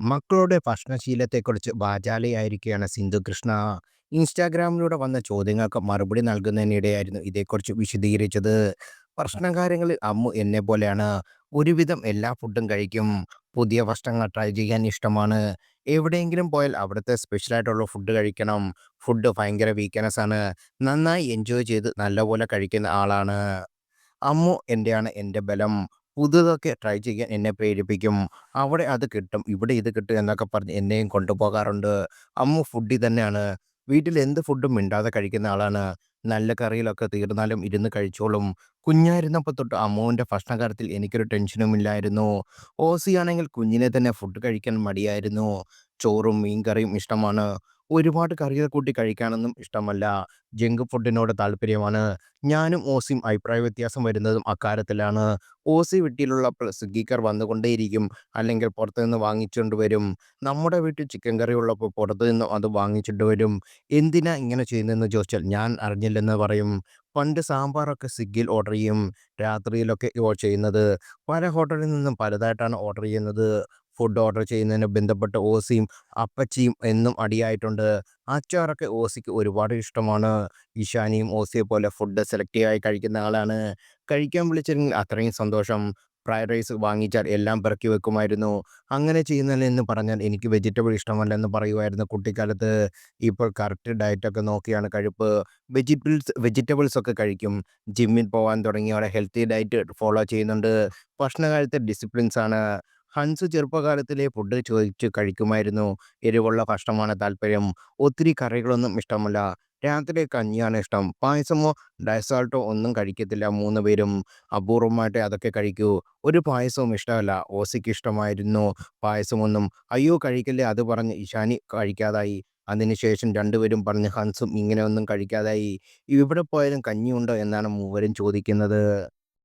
മക്കളുടെ ഭക്ഷണശീലത്തെക്കുറിച്ച് വാചാലയായിരിക്കുകയാണ് സിന്ധു കൃഷ്ണ. ഇൻസ്റ്റാഗ്രാമിലൂടെ വന്ന ചോദ്യങ്ങൾക്ക് മറുപടി നൽകുന്നതിനിടെയായിരുന്നു ഇതേക്കുറിച്ച് വിശദീകരിച്ചത്. ഭക്ഷണകാര്യങ്ങളിൽ അമ്മു എന്നെ പോലെയാണ് ഒരുവിധം എല്ലാ ഫുഡും കഴിക്കും. പുതിയ ഭക്ഷണങ്ങൾ ട്രൈ ചെയ്യാൻ ഇഷ്ടമാണ്. എവിടെയെങ്കിലും പോയാൽ അവിടുത്തെ സ്പെഷ്യലായിട്ടുള്ള ഫുഡ് കഴിക്കണം. ഫുഡ് ഭയങ്കര വീക്ക്നെസ് ആണ് നന്നായി എൻജോയ് ചെയ്ത് നല്ലപോലെ കഴിക്കുന്ന ആളാണ്. അമ്മു എന്റെയാണ് എന്റെ ബലം. പുതിയതൊക്കെ ട്രൈ ചെയ്യാൻ എന്നെ പ്രേരിപ്പിക്കും. അവിടെ അത് കിട്ടും, ഇവിടെ ഇത് കിട്ടും എന്നൊക്കെ പറഞ്ഞ് എന്നെയും കൊണ്ടുപോകാറുണ്ട്. അമ്മ ഫുഡി തന്നെയാണ്. വീട്ടിൽ എന്ത് ഫുഡും മിണ്ടാതെ കഴിക്കുന്ന ആളാണ്. നല്ല കറികളൊക്കെ തീർന്നാലും ഇരുന്ന് കഴിച്ചോളും. കുഞ്ഞായിരുന്നപ്പോൾ തൊട്ട് അമ്മുവിന്റെ ഭക്ഷണകാര്യത്തിൽ എനിക്കൊരു ടെൻഷനും ഇല്ലായിരുന്നു. ഓസിയാണെങ്കിൽ കുഞ്ഞിനെ തന്നെ ഫുഡ് കഴിക്കാൻ മടിയായിരുന്നു. ചോറും മീൻകറിയും ഇഷ്ടമാണ്. ഒരുപാട് കറികൾ കൂട്ടി കഴിക്കാനൊന്നും ഇഷ്ടമല്ല. ജങ്ക് ഫുഡിനോട് താല്പര്യമാണ്. ഞാനും ഓസിയും അഭിപ്രായ വ്യത്യാസം വരുന്നതും അക്കാര്യത്തിലാണ്. ഓസി വീട്ടിലുള്ള സ്വിഗ്ഗിക്കാർ വന്നുകൊണ്ടേയിരിക്കും. അല്ലെങ്കിൽ പുറത്തുനിന്ന് വാങ്ങിച്ചുകൊണ്ട് വരും. നമ്മുടെ വീട്ടിൽ ചിക്കൻ കറി ഉള്ളപ്പോൾ പുറത്തുനിന്ന് അത് വാങ്ങിച്ചിട്ട് വരും. എന്തിനാ ഇങ്ങനെ ചെയ്യുന്നതെന്ന് ചോദിച്ചാൽ ഞാൻ അറിഞ്ഞില്ലെന്ന് പറയും. പണ്ട് സാമ്പാറൊക്കെ സ്വിഗ്ഗിയിൽ ഓർഡർ ചെയ്യും. രാത്രിയിലൊക്കെ ചെയ്യുന്നത്. പല ഹോട്ടലിൽ നിന്നും പലതായിട്ടാണ് ഓർഡർ ചെയ്യുന്നത്. ഫുഡ് ഓർഡർ ചെയ്യുന്നതിന് ബന്ധപ്പെട്ട് ഓസിയും അപ്പച്ചിയും എന്നും അടിയായിട്ടുണ്ട്. അച്ചാറൊക്കെ ഓസിക്ക് ഒരുപാട് ഇഷ്ടമാണ്. ഈശാനിയും ഓസിയെ പോലെ ഫുഡ് സെലക്റ്റീവായി കഴിക്കുന്ന ആളാണ്. കഴിക്കാൻ വിളിച്ചിരുന്നെങ്കിൽ അത്രയും സന്തോഷം. ഫ്രൈഡ് റൈസ് വാങ്ങിച്ചാൽ എല്ലാം പെറുക്കി വെക്കുമായിരുന്നു. അങ്ങനെ ചെയ്യുന്നതിലെന്ന് പറഞ്ഞാൽ എനിക്ക് വെജിറ്റബിൾ ഇഷ്ടമല്ല എന്ന് പറയുമായിരുന്നു കുട്ടിക്കാലത്ത്. ഇപ്പോൾ കറക്റ്റ് ഡയറ്റൊക്കെ നോക്കിയാണ് കഴിപ്പ്. വെജിറ്റബിൾസ് വെജിറ്റബിൾസ് ഒക്കെ കഴിക്കും. ജിമ്മിൽ പോകാൻ തുടങ്ങിയവരെ ഹെൽത്തി ഡയറ്റ് ഫോളോ ചെയ്യുന്നുണ്ട്. ഡിസിപ്ലിൻസ് ഡിസിപ്ലിൻസാണ്. ഹൻസ് ചെറുപ്പകാലത്തിലെ ഫുഡ് ചോദിച്ച് കഴിക്കുമായിരുന്നു. എരിവുള്ള ഭക്ഷണമാണ് താല്പര്യം. ഒത്തിരി കറികളൊന്നും ഇഷ്ടമല്ല. രാത്രി കഞ്ഞിയാണ് ഇഷ്ടം. പായസമോ ഡയസാൾട്ടോ ഒന്നും കഴിക്കത്തില്ല മൂന്ന് പേരും. അപൂർവമായിട്ട് അതൊക്കെ കഴിക്കൂ. ഒരു പായസവും ഇഷ്ടമല്ല. ഓസിക്ക് ഇഷ്ടമായിരുന്നു പായസമൊന്നും. അയ്യോ കഴിക്കല്ലേ അത് പറഞ്ഞ് ഇഷാനി കഴിക്കാതായി. അതിനുശേഷം രണ്ടുപേരും പറഞ്ഞ് ഹൻസും ഇങ്ങനെയൊന്നും കഴിക്കാതായി. ഇവിടെ പോയാലും കഞ്ഞിയുണ്ടോ എന്നാണ് മൂവരും ചോദിക്കുന്നത്.